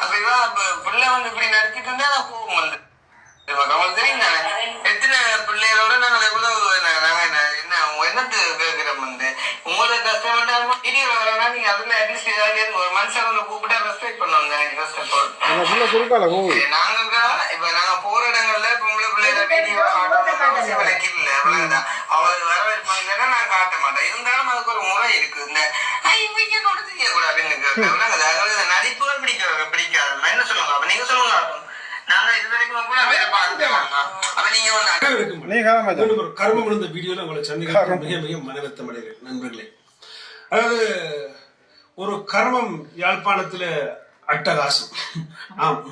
அப்ப இவ அப்ப பிள்ளை வந்து இப்படி நடத்திட்டு இருந்தா நான் கோவம் வந்து. இப்ப தெரியும்? தானே எத்தனை பிள்ளைகளோட நாங்க எவ்வளவு நாங்க என்ன என்னத்து கேட்கிறோம் வந்து உங்களுக்கு வரனா நீங்க அதுல அட்லீஸ்ட் ஏதாவது ஒரு மனுஷன் வந்து கூப்பிட்டா ரெஸ்பெக்ட் பண்ணுவாங்க ஃபர்ஸ்ட் ஆஃப் ஆல் நாங்க இப்ப நாங்க போற இடங்கள்ல பொம்பளை பிள்ளைகளை வீடியோ அவசியம் இல்ல அவ்வளவுதான். இல்லைன்னா நான் காட்ட மாட்டேன். இருந்தாலும் அதுக்கு ஒரு முறை இருக்கு. இந்த "ஐய், இவங்க கூட தெரியக்கூடாதுன்னு நடிப்புகள் பிடிக்க பிடிக்காது என்ன சொல்லுங்க அப்ப நீங்க சொல்லுங்க. நாங்க இது வரைக்கும் கூட வேற அப்ப நீங்க வந்து கர்மம் விழுந்த வீடியோல உங்களை சந்திக்க மிக மிக மனவருத்தம் அடைகிறேன் நண்பர்களே. அதாவது ஒரு கர்மம் யாழ்ப்பாணத்துல அட்டகாசம். ஆம்.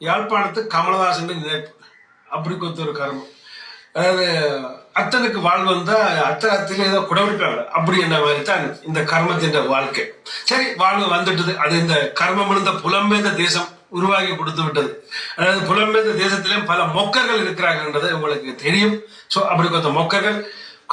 யாழ்ப்பாணத்து கமலதாசன் நினைப்பு. அப்படி கொத்த ஒரு கர்மம். அதாவது அத்தனுக்கு வாழ்வு வந்தா அத்தகத்திலே ஏதோ குடவிருப்பாங்க அப்படி என்ன மாதிரி தான் இந்த கர்மத்தின் வாழ்க்கை. சரி வாழ்வு வந்துட்டது. அது இந்த கர்மம் இருந்த புலம்பெய்த தேசம் உருவாகி கொடுத்து விட்டது. அதாவது புலம்பெய்த தேசத்திலும் பல மொக்கர்கள் இருக்கிறாங்கன்றது உங்களுக்கு தெரியும். ஸோ அப்படி கொஞ்சம் மொக்கர்கள்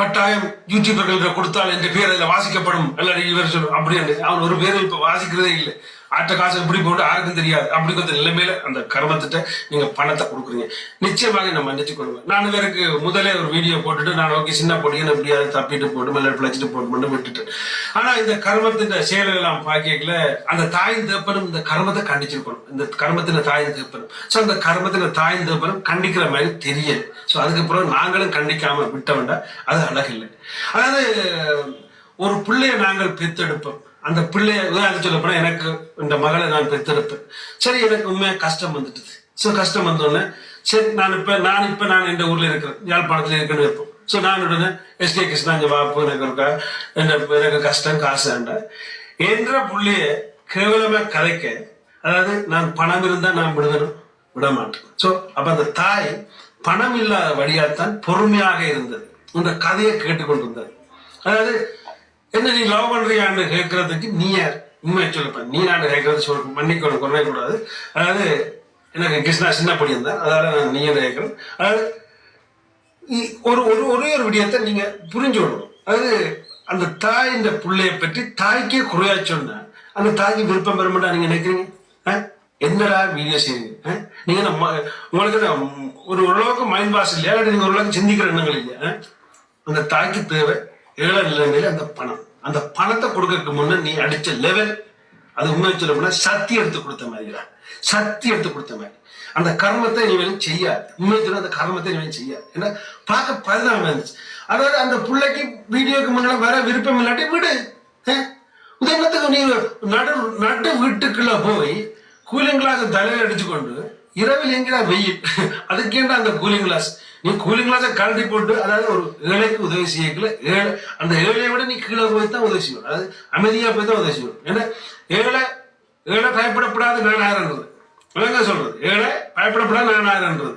கட்டாயம் யூடியூபர்கள் கொடுத்தால் என்ற பேர் அதில் வாசிக்கப்படும். எல்லாரும் இவர் சொல்லும் அப்படின்னு அவன் ஒரு பேரும் இப்போ வாசிக்கிறதே இல்லை. ஆட்ட காசு எப்படி போட்டு யாருக்கும் தெரியாது. அப்படிங்கிற நிலைமையில அந்த கர்மத்திட்ட நீங்க பணத்தை கொடுக்குறீங்க. நிச்சயமாக நம்ம மன்னிச்சு கொள்வேன் நான் பேருக்கு முதலே ஒரு வீடியோ போட்டுட்டு நான் ஓகே சின்ன பொடியும் எப்படியாவது தப்பிட்டு போட்டு மேலே பிழைச்சிட்டு போட்டு மட்டும் விட்டுட்டேன் ஆனா இந்த கர்மத்தின் செயல் எல்லாம் பாக்கல அந்த தாயின் தேப்பனும் இந்த கர்மத்தை கண்டிச்சிருக்கணும். இந்த கர்மத்தின தாயின் தேப்பனும் ஸோ அந்த கர்மத்தின தாயின் தேப்பனும் கண்டிக்கிற மாதிரி தெரியல ஸோ அதுக்கப்புறம் நாங்களும் கண்டிக்காம விட்ட வேண்டாம் அது அழகில்லை. அதாவது ஒரு பிள்ளையை நாங்கள் பெத்தெடுப்போம் அந்த பிள்ளைய உதாரணம் சொல்ல போனால் எனக்கு இந்த மகளை நான் பெற்றிருப்பேன் சரி எனக்கு உண்மையாக கஷ்டம் வந்துட்டுது. ஸோ கஷ்டம் வந்தோடனே சரி நான் இப்போ நான் இப்போ நான் இந்த ஊரில் இருக்கிறேன். யாழ்ப்பாணத்தில் இருக்கேன்னு இருப்போம் ஸோ நான் உடனே எஸ்கே கிருஷ்ணா இங்கே வாப்பு எனக்கு இருக்கா? என்ன- எனக்கு கஷ்டம் காசு வேண்டாம் என்ற புள்ளைய கேவலமாக கதைக்க அதாவது நான் பணம் இருந்தால் நான் விடுதணும் விட மாட்டேன் ஸோ அப்போ அந்த தாய் பணம் இல்லாத வழியாத்தான் பொறுமையாக இருந்தது. இந்த கதையை கேட்டுக்கொண்டிருந்தது. அதாவது என்ன நீ லவ் பண்றியான்னு கேட்கறதுக்கு நீ யார்? உண்மையை சொல்லப்ப. நீ நான் கேட்கறது சொல்ல மன்னிக்கணும் கொள்ளவே கூடாது அதாவது எனக்கு கிருஷ்ணா சின்ன படி இருந்தார். அதால நான் நீ என்ன கேட்கணும் அதாவது ஒரு ஒரு ஒரே ஒரு விடயத்தை நீங்க புரிஞ்சு விடணும் அதாவது அந்த தாய் இந்த பிள்ளைய பற்றி தாய்க்கே குறையா சொன்ன அந்த தாய்க்கு விருப்பம் பெற மாட்டா நீங்க நினைக்கிறீங்க? ஆ? என்னடா வீடியோ செய்யுங்க ஆ? நீங்க உங்களுக்கு ஒரு ஓரளவுக்கு மைண்ட் வாஷ் இல்லையா? இல்லாட்டி நீங்க ஓரளவுக்கு சிந்திக்கிற எண்ணங்கள் இல்லையா? அந்த தாய்க்கு தேவை. ஏழை நிலைமையில அந்த பணம். அந்த பணத்தை கொடுக்கறதுக்கு முன்ன நீ அடிச்ச லெவல் அது உண்மை சொல்ல சக்தி எடுத்து கொடுத்த மாதிரிடா சக்தி எடுத்து கொடுத்த மாதிரி. அந்த கர்மத்தை நீ வேணும் செய்யாது. உண்மை சொல்ல அந்த கர்மத்தை நீ வேணும் செய்யாது. ஏன்னா பார்க்க பரிதாபம் இருந்துச்சு. அதாவது அந்த பிள்ளைக்கு வீடியோக்கு முன்னால வேற விருப்பம் இல்லாட்டி விடு. உதாரணத்துக்கு நீ நடு நடு வீட்டுக்குள்ள போய் கூலிங்களாக தலையில் அடிச்சு கொண்டு இரவில் எங்கடா வெயில். அதுக்கேண்டா அந்த கூலிங் கிளாஸ் நீ கூலிங் கிளாஸை கழட்டி போட்டு அதாவது ஒரு ஏழைக்கு உதவி செய்யக்கல ஏழை அந்த ஏழையை விட நீ கீழே போய் தான் உதவி செய்யணும் அதாவது அமைதியா போய் தான் உதவி செய்யணும் ஏன்னா ஏழை ஏழை பயப்படப்படாத நானாயிரன்றது விளங்க சொல்றது. ஏழை பயப்படப்படாத நானாயிரன்றது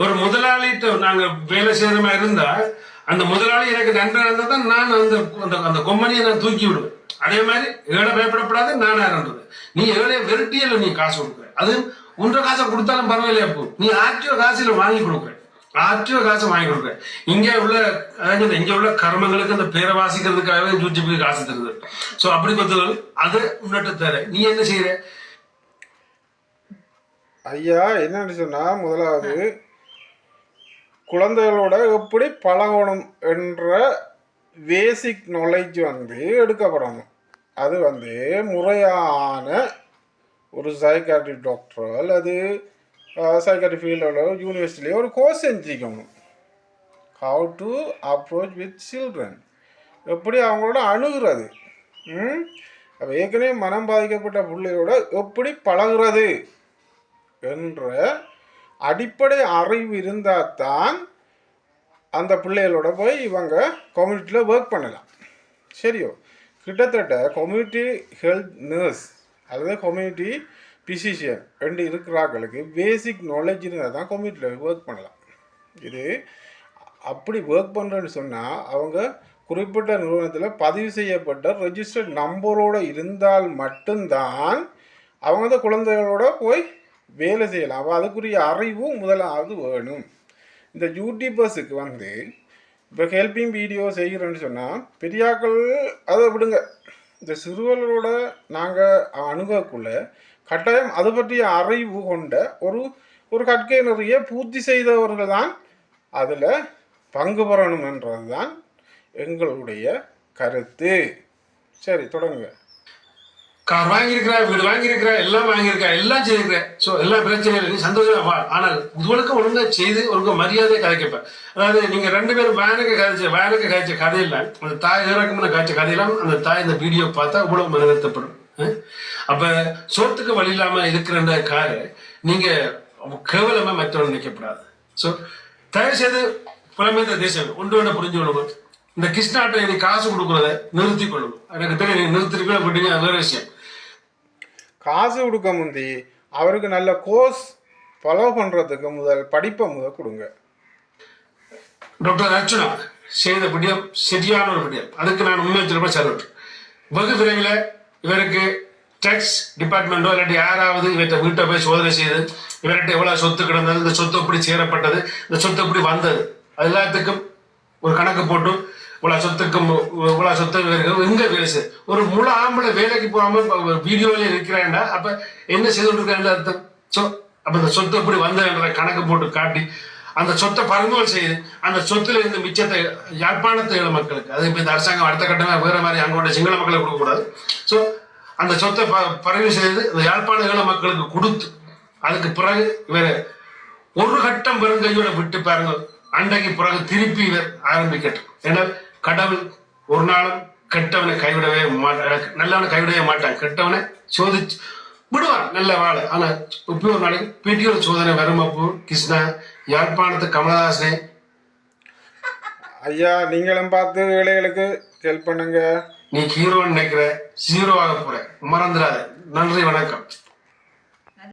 ஒரு முதலாளிகிட்ட நாங்க வேலை செய்யற மாதிரி இருந்தா அந்த முதலாளி எனக்கு நண்பனாக இருந்தால் தான் நான் அந்த அந்த அந்த கொம்பனியை நான் தூக்கி விடுவேன். அதே மாதிரி ஏழை பயப்படப்படாது நானாயிரன்றது நீ ஏழையை வெறுட்டியல நீ காசு கொடுக்குற. அது ஒன்றரை காசை கொடுத்தாலும் பரவாயில்லையா அப்போ நீ ஆற்றிய காசில் வாங்கி கொடுக்குற. ஆற்றிய காசை வாங்கி கொடுக்குற. இங்கே உள்ள அதாவது உள்ள கர்மங்களுக்கு அந்த பேரை வாசிக்கிறதுக்காகவே யூடியூபுக்கு காசு தருது. ஸோ அப்படி கொடுத்தது அது முன்னட்டு தர. நீ என்ன செய்யற ஐயா என்னன்னு சொன்னா முதலாவது குழந்தைகளோட எப்படி பழகணும் என்ற பேசிக் நாலேஜ் வந்து எடுக்கப்படணும் அது வந்து முறையான ஒரு சைக்காட்ரி டாக்டரோ அல்லது சைக்காட்ரி ஃபீல்டோ யூனிவர்சிட்டிலேயோ ஒரு கோர்ஸ் செஞ்சுக்கணும் how to approach with children எப்படி அவங்களோட அணுகிறது. அப்போ ஏற்கனவே மனம் பாதிக்கப்பட்ட பிள்ளையோட எப்படி பழகிறது என்ற அடிப்படை அறிவு இருந்தால் தான் அந்த பிள்ளைகளோட போய் இவங்க கம்யூனிட்டியில் ஒர்க் பண்ணலாம். சரியோ? கிட்டத்தட்ட கம்யூனிட்டி ஹெல்த் நர்ஸ் அல்லது கம்யூனிட்டி பிசிஷியன் ரெண்டு இருக்கிறாங்களுக்கு பேசிக் நாலேஜ் இருந்தால் தான் கம்யூனிட்டியில் ஒர்க் பண்ணலாம். இது அப்படி ஒர்க் பண்ணுறேன்னு சொன்னால் அவங்க குறிப்பிட்ட நிறுவனத்தில் பதிவு செய்யப்பட்ட ரெஜிஸ்டர்ட் நம்பரோடு இருந்தால் மட்டும்தான் அவங்க அந்த குழந்தைகளோட போய் வேலை செய்யலாம். அப்போ அதுக்குரிய அறிவும் முதலாவது வேணும். இந்த யூடியூபர்ஸுக்கு வந்து இப்போ ஹெல்பிங் வீடியோ செய்கிறேன்னு சொன்னால் பெரியாக்கள் அதை விடுங்க. இந்த சிறுவர்களோட நாங்கள் அணுகக்குள்ள கட்டாயம் அது பற்றிய அறிவு கொண்ட ஒரு ஒரு கற்கை நிறைய பூர்த்தி செய்தவர்கள் தான் அதில் பங்கு பெறணும் என்றது தான் எங்களுடைய கருத்து. சரி தொடங்குங்க. கார் வாங்கியிருக்கிறா வீடு வாங்கியிருக்கிறா எல்லாம் வாங்கியிருக்கா எல்லாம் செய்திருக்கிற. ஸோ எல்லா பிரச்சனையும் நீ சந்தோஷமா வா ஆனால் உங்களுக்கு ஒழுங்காக செய்து ஒழுங்கா மரியாதை கதைக்கப்ப. அதாவது நீங்கள் ரெண்டு பேரும் வேனுக்கு கதைச்ச வேனுக்கு கதைச்ச கதையில் அந்த தாய் இறக்கும்னு காய்ச்ச கதையெல்லாம் அந்த தாய் இந்த வீடியோ பார்த்தா இவ்வளவு மனநிறுத்தப்படும் அப்போ சோத்துக்கு வழி இல்லாமல் இருக்கிற காரு நீங்கள் கேவலமாக மற்றவங்க நினைக்கப்படாது. ஸோ தயவு செய்து புலமைந்த தேசம் ஒன்று ஒன்று புரிஞ்சு கொள்ளுங்கள் இந்த கிருஷ்ணாட்டை நீ காசு கொடுக்குறத நிறுத்தி கொள்ளுங்க எனக்கு தெரியும் நீங்கள் நிறுத்திருக்கீங்க போட்டீங்க அது வேற விஷயம். காசு கொடுக்க முந்தி அவருக்கு நல்ல கோர்ஸ் ஃபாலோ பண்ணுறதுக்கு முதல் படிப்பை முதல் கொடுங்க. டாக்டர் அர்ச்சனா செய்த விடயம் சரியான ஒரு விடயம். அதுக்கு நான் உண்மை திரும்ப சல்யூட் வெகு விரைவில் இவருக்கு டேக்ஸ் டிபார்ட்மெண்ட்டோ இல்லாட்டி யாராவது இவர்கிட்ட வீட்டை போய் சோதனை செய்து இவர்கிட்ட எவ்வளோ சொத்து கிடந்தது இந்த சொத்து எப்படி சேரப்பட்டது இந்த சொத்து எப்படி வந்தது அது எல்லாத்துக்கும் ஒரு கணக்கு போட்டு இவ்வளோ சொத்துக்கும் இவ்வளோ சொத்து இவருக்கு எங்கே வேலை செய்ய? ஒரு முழு ஆம்பளை வேலைக்கு போகாம வீடியோவில் இருக்கிறேன்டா. அப்போ என்ன செய்து இருக்கேன் அர்த்தம்? ஸோ அப்போ இந்த சொத்து எப்படி வந்ததுன்றத கணக்கு போட்டு காட்டி அந்த சொத்தை பறிமுதல் செய்து அந்த சொத்துல இருந்து மிச்சத்தை யாழ்ப்பாணத்து ஈழ மக்களுக்கு அது இப்போ இந்த அரசாங்கம் அடுத்த கட்டமே வேற மாதிரி அங்கோட சிங்கள மக்களுக்கு கொடுக்கக்கூடாது ஸோ அந்த சொத்தை ப பறிவு செய்து இந்த யாழ்ப்பாண இள மக்களுக்கு கொடுத்து அதுக்கு பிறகு இவர் ஒரு கட்டம் பெருங்கையோட விட்டு பாருங்க. அன்றைக்கு பிறகு திருப்பி இவர் ஆரம்பிக்கட்டும். ஏன்னா கடவுள் ஒரு நாளும் கெட்டவனை கைவிடவே மாட்டான் நல்லவனை கைவிடவே மாட்டான். கெட்டவனை சோதிச்சு விடுவான். நல்ல வாழை ஆனா இப்போ ஒரு நாளைக்கு பெட்டியோட சோதனை வருமப்போ கிருஷ்ணா யாழ்ப்பாணத்து கமலஹாசனே. ஐயா நீங்களும் பார்த்து ஏழைகளுக்கு ஹெல்ப் பண்ணுங்க. நீ ஹீரோன்னு நினைக்கிற ஜீரோ ஆக போற. மறந்துடாத. நன்றி வணக்கம்.